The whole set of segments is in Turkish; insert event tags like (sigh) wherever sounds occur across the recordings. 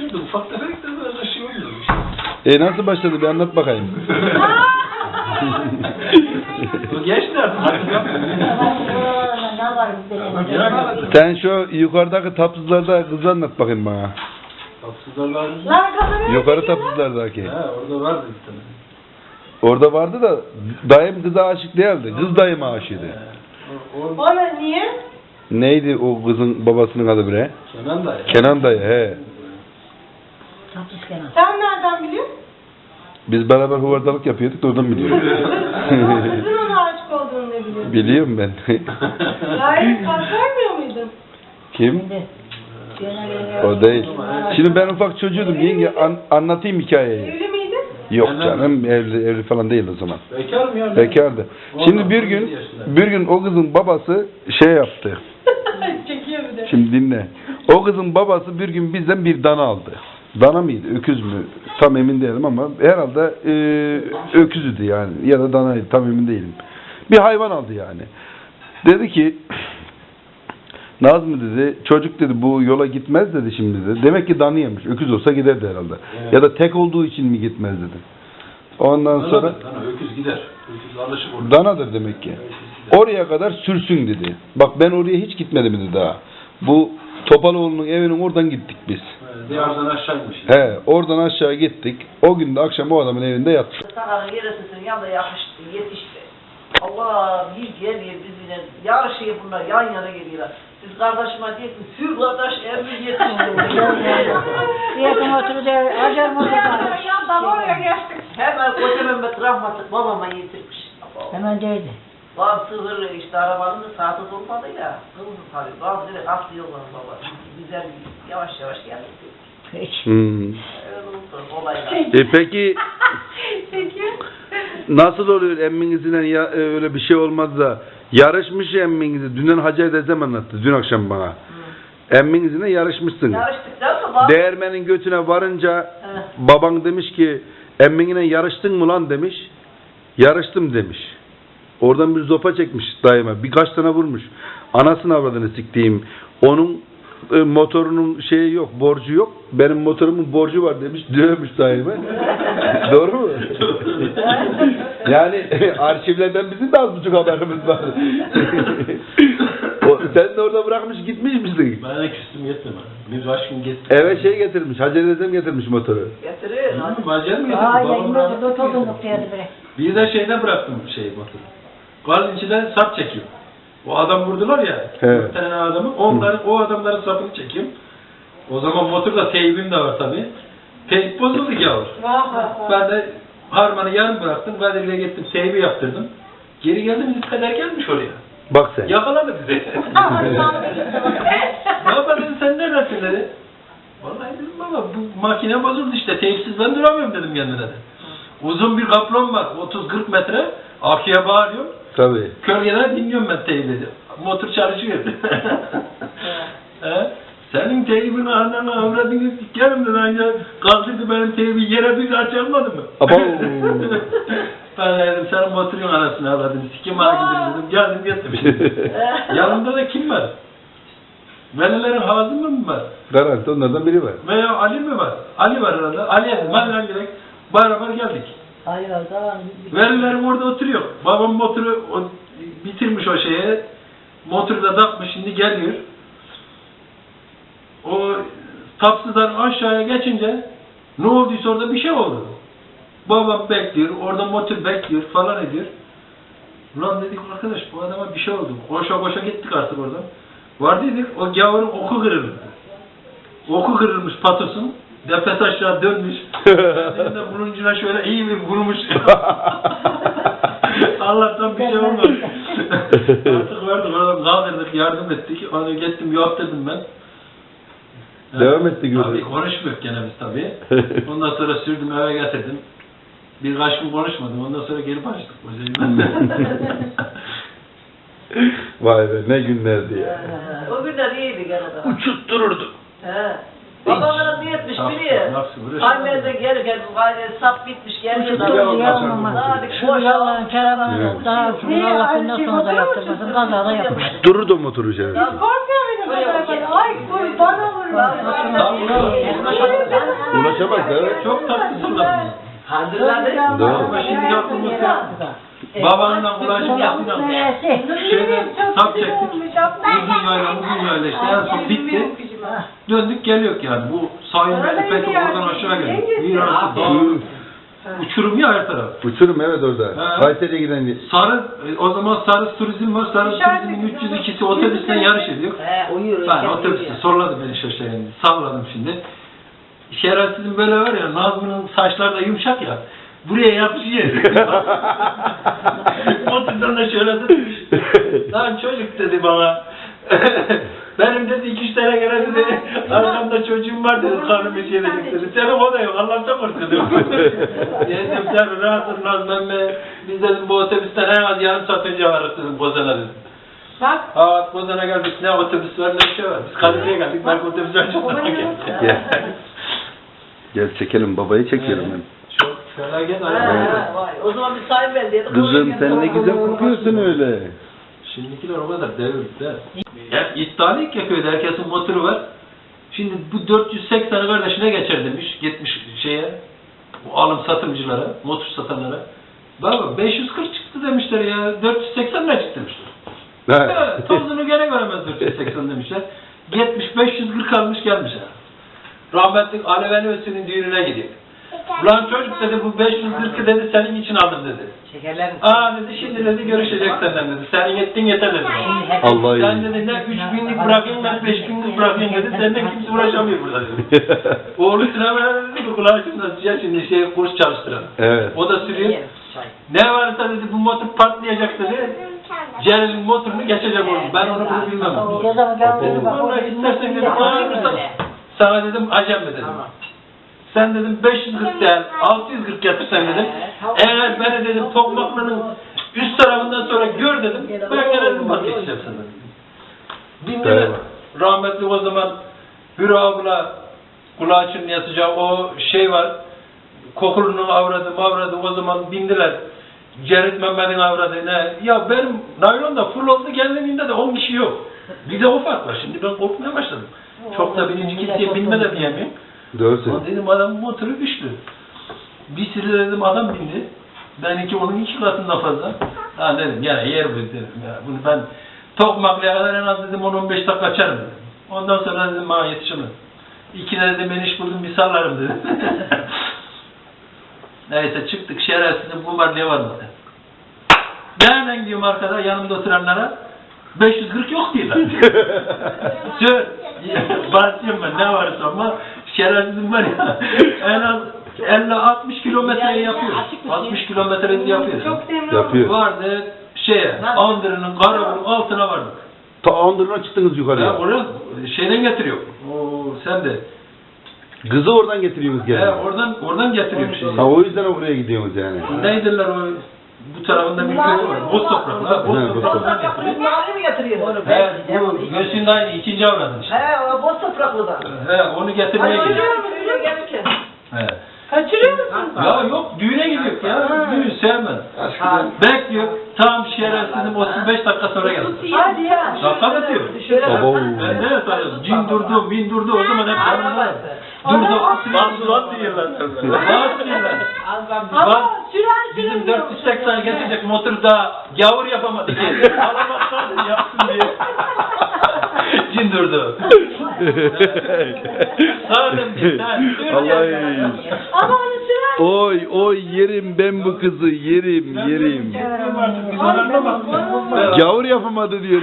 düşürdü. Ufak tefek de böyle şey oluyor. E nasıl başladı bir anlat bakayım. Gençlerdi. hatırlamıyorum. Ne var? Sen şu yukarıdaki tapsızlarda kızı anlat bakayım bana. Kapsızlarlar. Lan kafana Yukarı tapsızlardaki. He orada vardı bir tane. Orada vardı da dayım kıza aşık değildi. Kız dayıma aşığıydı. He. O, o Ona niye? Neydi o kızın babasının adı bre? Kenan da ya. Kenan dayı he. Kenan. Sen nereden biliyorsun? Biz beraber huvardalık yapıyorduk da oradan biliyorum. Kızın (laughs) ona aşık olduğunu ne biliyorsun? Biliyorum ben. Gayet kalp vermiyor muydun? Kim? Şimdi. O değil. Şimdi ben ufak çocuğum yenge an- anlatayım hikayeyi. Evli miydin? Yok canım evli, evli falan değil o zaman. Bekar mı ya? Bekardı. Şimdi bir gün bir gün o kızın babası şey yaptı. (laughs) Çekiyor bir de. Şimdi dinle. O kızın babası bir gün bizden bir dana aldı. Dana mıydı, öküz mü? Tam emin değilim ama herhalde e, öküzüydü yani. Ya da danaydı, tam emin değilim. Bir hayvan aldı yani. Dedi ki, Nazmi dedi, çocuk dedi bu yola gitmez dedi şimdi dedi. Demek ki danıymış, öküz olsa giderdi herhalde. Evet. Ya da tek olduğu için mi gitmez dedi. Ondan sonra, Sonra... Sana öküz gider. Öküz alışık olur. danadır demek ki. Oraya kadar sürsün dedi. Bak ben oraya hiç gitmedim dedi daha. Bu Topaloğlu'nun evinin oradan gittik biz. He, Diyardan aşağıymış. He, oradan aşağı gittik. O gün de akşam o adamın evinde yattık. Sakalın yarısının yanında yapıştı, yetişti. Allah bir geliyor bizine, yarışıyor bunlar, yan yana geliyorlar. Biz kardeşime ki, sür kardeş emri yetişti. Yakın oturuyor. Acar mı oturuyor? Yandan oraya geçtik. Hemen koca Mehmet rahmetli babama getirmiş. Hemen değdi. Babam sığırlı işte arabanın da saati durmadı ya. Kızdı tabii. Babam direkt atlı yolları baba. Güzel yavaş yavaş geldik. Hiç. Hmm. Öyle oldu olaylar. E peki (laughs) Peki. nasıl oluyor emminizle ya, e, öyle bir şey olmaz da yarışmış ya emminizi. Dünden Hacı Dedem anlattı dün akşam bana. Emminizle yarışmışsın. Yarıştık değil mi? Babam- Değirmenin götüne varınca baban demiş ki emminle yarıştın mı lan demiş. Yarıştım demiş. Oradan bir zopa çekmiş daima. Birkaç tane vurmuş. Anasını avradını siktiğim. Onun e, motorunun şeyi yok, borcu yok. Benim motorumun borcu var demiş. Dövmüş daima. (laughs) Doğru mu? (laughs) yani (laughs) arşivlerden bizim de az buçuk haberimiz var. o, sen de orada bırakmış gitmiş misin? Ben de küstüm yetmem. Bir aşkım gitti. Eve şey getirmiş, Hacı dedem getirmiş motoru. Getirir. hadi. Bacım getirdi. Oturuyor. Oturdum getirdi. noktaya bre. Bir de şeyde bıraktım şey motoru. Gazın içinden sap çekiyor. O adam vurdular ya. Evet. Bir tane adamı. Onların, o adamların sapını çekiyorum. O zaman motorda teybim de var tabi. Teyp bozuldu yavur. Ben de harmanı yarım bıraktım. Kadir'le gittim teybi yaptırdım. Geri geldim biz kadar gelmiş oraya. Bak sen. Yakaladı bizi. (laughs) Baba dedim sen neredesin dedi. Vallahi dedim baba bu makine bozuldu işte teyipsiz ben duramıyorum dedim kendine de. Uzun bir kaplon var 30-40 metre arkaya bağırıyor. Tabii. Kölgeden dinliyorum ben teybi. Motor çalışıyor. (laughs) He? Senin teybin ananı avradını sikerim dedi. Anca kaldırdı benim teybi yere bir açılmadı mı? Abo. (laughs) ben dedim senin motorun anasını avradını sikim hakim dedim. Geldim gittim. (laughs) Yanımda da kim var? Velilerin Hazım mı var? Garanti onlardan biri var. Veya Ali mi var? Ali var arada. Ali, ben Ali direkt beraber geldik. Ay var tamam. Velilerim orada oturuyor. Babam motoru o, bitirmiş o şeye. Motoru da takmış şimdi geliyor. O tapsızdan aşağıya geçince ne olduysa orada bir şey oldu. Babam bekliyor, orada motor bekliyor falan ediyor. Ulan dedik arkadaş bu adama bir şey oldu. Koşa koşa gittik artık oradan. Vardıydık o gavurun oku kırıldı. Oku kırılmış patosun. Depes aşağı dönmüş. (laughs) Benim de buluncuna şöyle iyi bir vurmuş. (laughs) Allah'tan bir şey olmadı. (laughs) Artık vardık oradan kaldırdık, yardım ettik. Onu gittim yaptırdım ben. Devam etti görev. Tabii konuşmuyor gene biz tabii. Ondan sonra sürdüm eve getirdim. Birkaç gün konuşmadım. Ondan sonra gelip açtık hocayı. Vay be ne günlerdi ya. He, O günler iyiydi gene de. Uçuttururdu. He. Babamın ne etmiş Nasıl- biliyor. nasıl uğraşıyor? Annem de gelirken gayret sap bitmiş geliyor. Hadi Şu koş. yalan karavanı daha sonra Allah bundan sonra da yaptırmasın. Kaza da yapmış. Dururdu motoru içeri. Korkuyor muydun bu tarafa? Ay kurban olurum. Aslında iyi oldu. Konuşamaz evet. Fırladı. Kandırladı. Doğru. Şimdi Babanla ulaşım yaptık. Şeyde sap çektik. Uzun yayla uzun yayla işte en son bitti. Döndük geliyor yani bu sayın İpek oradan aşağı geliyor. Mirası dağ. Uçurum ya her taraf. Uçurum evet orada. Ha. Kayseri'ye giden Sarı, e, o zaman Sarı Turizm var. Sarı Turizm'in 302'si otobüsten yarış ediyor. He uyuyor. Ben otobüste sorladı beni şaşırdı. Salladım şimdi. Şerefsizim böyle var ya, Nazmi'nin saçları da yumuşak ya. Buraya yapışıyor. (laughs) Motordan da şöyle tutmuş. Lan çocuk dedi bana. (laughs) Benim dedi iki üç tane gene dedi. Arkamda çocuğum var dedi. Karnım bir şey edecek dedi. Senin o da yok. Allah'ım çok korktum. Dedim (laughs) sen rahat ol emmi. Biz dedim bu otobüsten en az yarım saat önce varız dedim Bozan'a dedim. Bak. Aa Bozan'a geldik ne otobüs var ne bir şey var. Biz Kadıköy'e geldik. Belki otobüs var çok geldik. Gel. Gel çekelim babayı çekiyorum ben. Çok felaket Ha, araba. ha, vay. O zaman bir sayın belediye. Kızım sen ne güzel kokuyorsun öyle. Şimdikiler o kadar devirdi de. Ya iddialı ilk yapıyordu. Herkesin motoru var. Şimdi bu 480 kardeşine geçer demiş. Gitmiş şeye. Bu alım satımcılara, motor satanlara. Baba 540 çıktı demişler ya. 480 ne çıktı demişler. Ha, Tozunu gene göremez 480 (laughs) demişler. Gitmiş 540 almış gelmiş ha. Rahmetli Aleveli Özsün'ün düğününe gidiyor. Ulan çocuk dedi bu 540'ı dedi senin için aldım dedi. Şekerler. Aa dedi şimdi dedi görüşecek senden dedi. Senin yettin yeter dedi. Allah Sen iyi. dedi ne 3 binlik bırakayım ben 5 binlik bırakayım dedi. Senden kimse uğraşamıyor burada dedi. (laughs) Oğlu sinemaya dedi ki kulağı şimdi sıcak şimdi şey kurs çalıştıran. evet. O da sürüyor. Ne varsa dedi bu motor patlayacak dedi. Celal'in motorunu geçecek oğlum. Ben onu bunu bilmem. Vallahi istersen dedim bağırırsan sana dedim acem mi dedim. Sen dedim 540 değil 640 getirsen dedim. Eğer beni dedim Tokmaklı'nın üst tarafından sonra gör dedim. Ben gene dedim vazgeçeceğim. Bindiler. Evet. Rahmetli o zaman Hürü abla kulağı çınlayacağı o şey var. Kokulunun avradı mavradı o zaman bindiler. Cerit Mehmet'in avradı ne? Ya benim naylon da full oldu geldiğinde de 10 kişi yok. Bir de o fark var. Şimdi ben korkmaya başladım. Çok da birinci kimseye binme de diyemiyorum. Doğru Ama dedim adam motoru güçlü. Bir sürü dedim adam bindi. Benimki onun iki katından fazla. Ha dedim ya yer bu dedim ya. Bunu ben Tokmaklı'ya kadar en az dedim 10-15 dakika açarım dedim. Ondan sonra dedim bana yetişemem. İkine dedim ben iş buldum bir sallarım dedim. (laughs) Neyse çıktık şerefsizim bu var ne var mı? Nereden gidiyorum arkada yanımda oturanlara? 540 yok diyorlar. (laughs) Şöyle (laughs) basıyorum ben ne varsa ama şerefsizim var ya (laughs) en az 50-60 kilometreyi yapıyoruz. 60 kilometreyi yapıyoruz. Çok sevimli Yapıyor. Vardı şeye, Andırı'nın Karaburun altına vardık. Ta Andırına çıktınız Ya yukarıya. oraya şeyden getiriyor. Oo, sen de. Kızı oradan getiriyorsunuz He, gene. oradan oradan getiriyor şeyi. Ha o yüzden oraya gidiyorsunuz yani. Neydiler o bu tarafında bir köy var. Boz toprak. Ha, He, boz topraktan toprak. getiriyor. Mahalle mi getiriyor? He, bu Göğsünün aynı ikinci avradın işte. He, o boz topraklıdan. He, onu getirmeye Ay, gidiyor. görüyor musun? Görüyor gelirken. He. Kaçırıyor musun? Ya yok düğüne gidiyor ya. Düğün sevmem. Ha. Bekliyor. Tam şerefsizim 35 dakika sonra geldi. Hadi ya. Şaka atıyor. Şöyle Abo. baksana. Ben ne sanıyorum? Cin durdu, bin durdu o zaman hep yanımda. Durdu. Basılan diyorlar. Bas diyorlar. Ama Bak, süren Bizim süremiyor. 480 getirecek motoru da gavur yapamadı (laughs) ki. Alamazlar yapsın diye. (laughs) Cin durdu. Sağdım diye. sen sür Allah gel. iyi. Ama onu süren Oy oy yerim ben bu kızı yerim yerim. Gavur yapamadı diyor.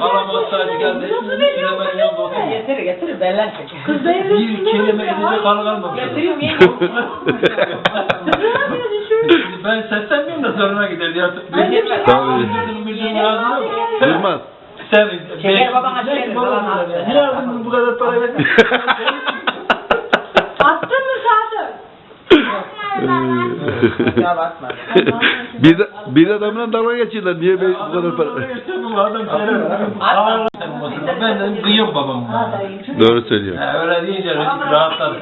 Alamazlar (laughs) geldi. Süleyman'ın yanında oturdu. Getir getir bellen çek. Kız da evde Bir kelime edecek halı kalmamış. Süren düşüyor. (laughs) Ben seslenmiyorum da zoruna gider ya. Ben de bir- Tabii. Müdürün müdürün ağzına mı? Durmaz. Sen Şeker babana şeker ki babana babana attı. Niye aldın bu kadar para (laughs) verdin? Attın mı Sadık? (laughs) Bir, de, bir adamla dalga geçiyorlar. Niye be, bu kadar para? Ben dedim kıyım babam. Doğru söylüyor. Ha, öyle deyince Recep rahatladı.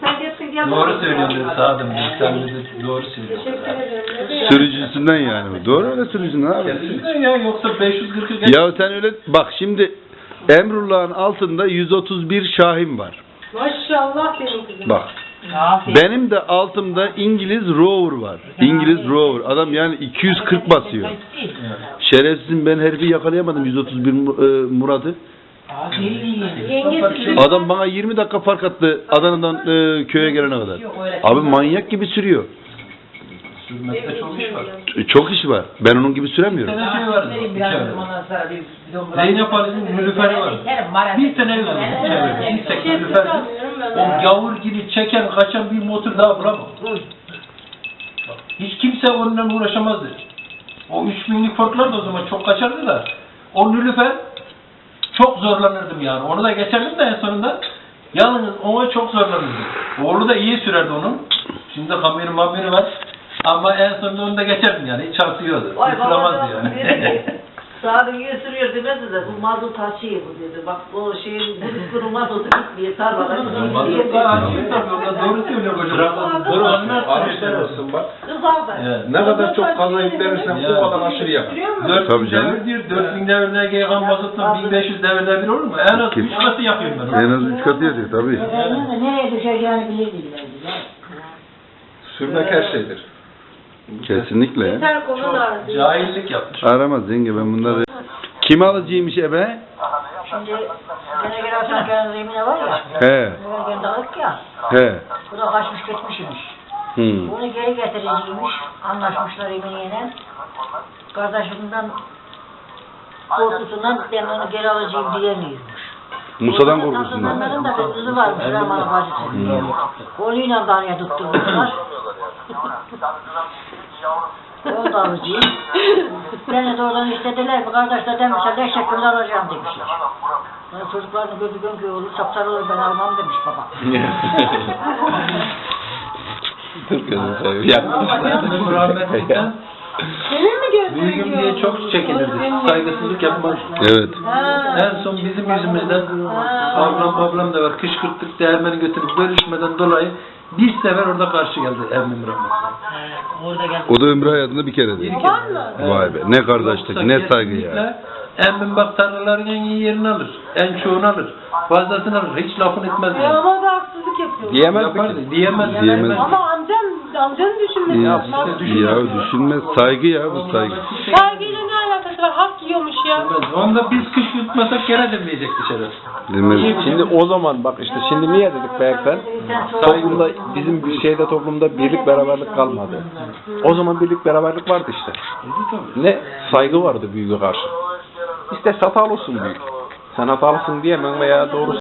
Sen gitsin gel. Doğru söylüyorsun dedi dedi. Sen dedi doğru söylüyorsun. Teşekkür ederim. Sürücüsünden yani. Doğru öyle sürücüsünden abi. Kesinlikle ya yoksa 540'ı geç. Ya sen öyle bak şimdi Emrullah'ın altında 131 Şahin var. Maşallah benim kızım. Bak. Benim de altımda İngiliz Rover var. İngiliz Rover. Adam yani 240 basıyor. Şerefsizim ben herifi yakalayamadım 131 Mu- e, Murat'ı. Adam bana 20 dakika fark attı Adana'dan e, köye gelene kadar. Abi manyak gibi sürüyor. Sürmekte çok iş var. Ç- Çok iş var. Ben onun gibi Bir süremiyorum. tane şey var. içeride. Zeynep Ali'nin nülüferi var. Bir tane ev var içeride. Bir tek nülüfer. O gavur gibi çeken, kaçan bir motor daha bulamam. Hiç kimse onunla uğraşamazdı. O 3000'lik Ford'lar da o zaman çok kaçardı da. O nülüfer çok zorlanırdım yani. Onu da geçerdim de en sonunda. Yalnız ona çok zorlanırdım. Oğlu da iyi sürerdi onun. Şimdi kamyonu mamyonu var. Ama en sonunda onu da geçerdim yani. Hiç şansı yoktu. Vay babam yani. dedi ki, (laughs) Sadık iyi sürüyor demedi de bu mazot açıyor bu dedi. Bak o şeyin bu kuru mazotu gitmiyor tarlada. Mazot da açıyor tabii. O da doğru söylüyor hocam. Doğru anlarsın. bak. Kız aldı. Ne kadar çok kaza yüklenirsen Ya. o kadar aşırı yapar. 4000 Tabii canım. devir diyor, 4000 devirde geygan mazotla 1500 devirde bir olur mu? En az 3 katı yakıyorum ben. En az 3 katı yatıyor tabii. De nereye düşeceğini bilirdiler. Sürmek her şeydir. Kesinlikle. Yeter. Cahillik yapmış. Aramaz yenge ben bunları. Kim alıcıymış ebe? Şimdi gene gene Asanköy'ün zemine var ya. He. Bugün dağık ya. He. Bu da kaçmış gitmiş imiş. Hmm. Bunu geri getireceğiymiş. Anlaşmışlar Emine'yle. Kardeşimden korkusundan ben onu geri alacağım diyemiyormuş. Musa'dan korkusundan. Onların da bir kızı varmış Rahman'ın bacısı. Hmm. Koluyla darya tutturmuşlar. (laughs) O da alıcıyım. Beni de oradan istediler. Bu kardeş de demişler beş şeklinde alacağım demişler. Ben çocukların gözü gönkü olur sapsarı olur ben almam demiş baba. (laughs) Dur gözünü seveyim. Benim rahmetlikten Senin mi gözün büyüğüm diye çok çekinirdi. Saygısızlık yapmaz. Evet. En son bizim yüzümüzden ablam bablam da var. Kışkırttık değermeni götürüp bölüşmeden dolayı bir sefer orada karşı geldi emmim rahmetli. O da ömrü hayatında bir kere mı? Vay be ne kardeşlik ne saygı ya. Emmim bak tarlaların en iyi yerini alır. En çoğunu alır. Fazlasını alır. Hiç lafını etmez. E Yani. ama da haksızlık yapıyor. Diyemez Yapardı. Diyemez. Diyemez. Ama amcam, amcanın düşünmesi Ya, ya düşünmez saygı ya bu saygı. Saygıyla ne alakası var? Hak yiyormuş ya. Demez. Onda biz kış yutmasak gene demeyecek dışarı. Demez. Şimdi o zaman bak işte şimdi niye dedik Beyak'tan? Toplumda bizim bir şeyde toplumda birlik beraberlik kalmadı. O zaman birlik beraberlik vardı işte. Ne saygı vardı büyüğe karşı. İşte hatalı olsun büyük. Sen hatalısın diyemem veya doğru